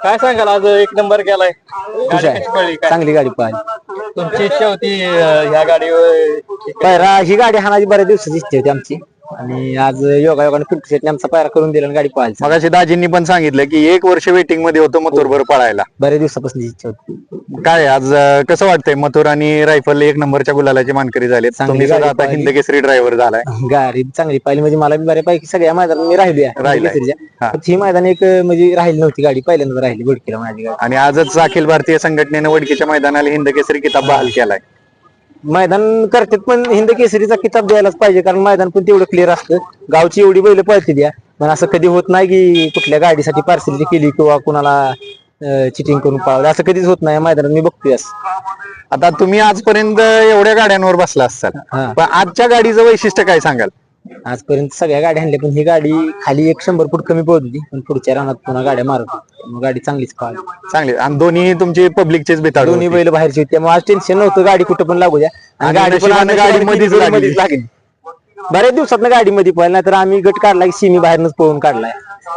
काय सांगाल? आज एक नंबर केलाय. गाडी काय? चांगली गाडी पाहिली तुमची इच्छा होती अं, ह्या गाडीवर पायरा ही गाडी हाणाची बऱ्याच दिवसाची इच्छा होती आमची. आणि आज योगा योगाने पिंटू शेटने आमचा पायरा करून दिला आणि गाडी पाहायची मगाशी दाजींनी पण सांगितलं की एक वर्ष वेटिंगमध्ये होतं मथुरभर पळायला. बऱ्याच दिवसापासून इच्छा होती. काय आज अं, कसं वाटतंय मथुर आणि रायफल एक नंबरच्या गुलालाची मानकरी झाले चांगली तुम्ही सुद्धा गाडी आता पाहिली. हिंद केसरी ड्रायव्हर झालाय. गाडी चांगली पाहिली म्हणजे मला बी बऱ्यापैकी सगळ्या मैदानात मी राहिली आहे राहिलाय. केसरीच्या. हा. पण ही मैदान एक म्हणजे राहिली नव्हती गाडी. पहिल्यांदा राहिली गोडकीला माझी गाडी. आणि आजच अखिल भारतीय संघटनेने वडकीच्या मैदानाला हिंद केसरी किताब बहाल केलाय. मैदान करतात पण हिंद केसरीचा किताब द्यायलाच पाहिजे कारण मैदान पण तेवढं क्लिअर असतं. गावची एवढी बैल पळते द्या पण असं कधी होत नाही की कुठल्या गाडीसाठी पार्सलिटी केली किंवा कुणाला चिटिंग करून पळवलं असं कधीच होत नाही मैदानात मी बघतोय आता तुम्ही आजपर्यंत एवढ्या गाड्यांवर बसला असाल. पण आजच्या गाडीचं वैशिष्ट्य काय सांगाल? आजपर्यंत सगळ्या गाड्या आणल्या पण ही गाडी खाली एक शंभर फूट कमी पळत होती पण पुढच्या रानात पुन्हा गाड्या मारत होती. मग गाडी चांगलीच पळाली. चांगले. आणि दोन्ही तुमची पब्लिकचेच बिताड दोन्ही बैल बाहेरची होती त्यामुळे आज टेन्शन नव्हतं गाडी कुठं पण लागू द्या. आणि गाडी पण नशिबानं आम्ही गाडी मध्येच लागली. बऱ्याच दिवसात गाडी मध्ये पळाली नाही तर आम्ही गट काढला की सिमी बाहेरनच पळून काढलाय.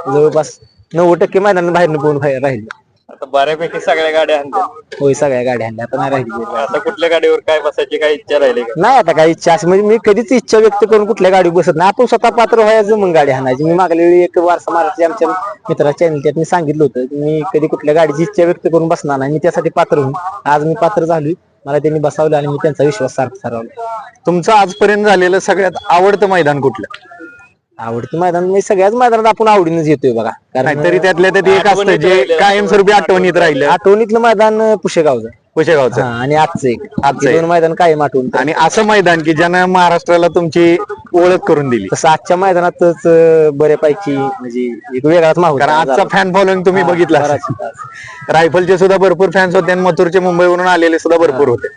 जवळपास नव्वद टक्के मैदान बाहेरनं पळून राहिले. आता बऱ्यापैकी सगळ्या गाड्या आणल्या. होय सगळ्या गाड्या आणल्या. आता नाही राहिली. आता कुठल्या गाडीवर काय बसायची काय इच्छा राहिली का? नाही आता काही इच्छा अशी म्हणजे मी कधीच इच्छा व्यक्त करून कुठल्या गाडी बसत नाही. आपण स्वतः पात्र व्हायचं मग गाडी हाणायची मी मागल्या वेळी एक वारसा महाराजच्या आमच्या मित्राच्या चॅनल त्यात मी सांगितलं होतं की मी कधी कुठल्या गाडीची इच्छा व्यक्त करून बसणार नाही. मी त्यासाठी पात्र होऊन आज मी पात्र झालोय. मला त्यांनी बसावलं आणि मी त्यांचा विश्वास सार्थ ठरवला. तुमचं आजपर्यंत झालेलं सगळ्यात आवडतं मैदान कुठलं? आवडती मैदान मी सगळ्याच मैदानात आपण आवडीनेच येतोय बघा. कारण नाहीतरी त्यातल्या त्यात एक असतं जे. कायमस्वरूपी आठवणीत राहिलं. आठवणीतलं मैदान पुशेगावचं. कुशेगावचं हा आणि आजचं एक. आजचं हे दोन मैदान कायम आठवून आणि असं मैदान की ज्यानं महाराष्ट्राला तुमची ओळख करून दिली. तसं आजच्या मैदानातच अं, बऱ्यापैकी म्हणजे एक वेगळाच माहोल कारण आजचा. फॅन फॉलोइंग तुम्ही बघितला असेल. रायफलचे सुद्धा भरपूर फॅन्स होते आणि मथुरचे मुंबईवरून आलेले सुद्धा भरपूर होते.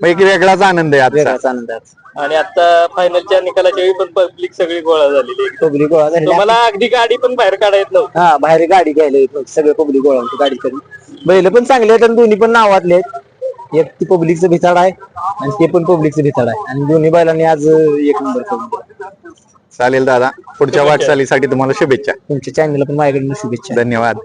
मग एक वेगळाच आनंद आहे आजचा. वेगळाच आनंद आहे. आणि आता फायनलच्या निकालाच्या वेळी पण पब्लिक सगळी गोळा झालेली आहे. पब्लिक गोळा झाली तुम्हाला अगदी गाडी पण बाहेर काढा येत नव्हती. हा बाहेर गाडी घ्यायला येत नव्हती. सगळे पब्लिक गोळा होते गाडी करून बैल पण चांगले आहेत आणि दोन्ही पण नावातले आहेत. एक ती पब्लिकचं भिताड आहे आणि ते पण पब्लिकचं भिताड आहे. आणि दोन्ही बैलांनी आज अं, एक नंबर करून दिला. चालेल दादा. पुढच्या वाटचालीसाठी तुम्हाला शुभेच्छा. तुमच्या चॅनलला पण माझ्याकडून शुभेच्छा. धन्यवाद.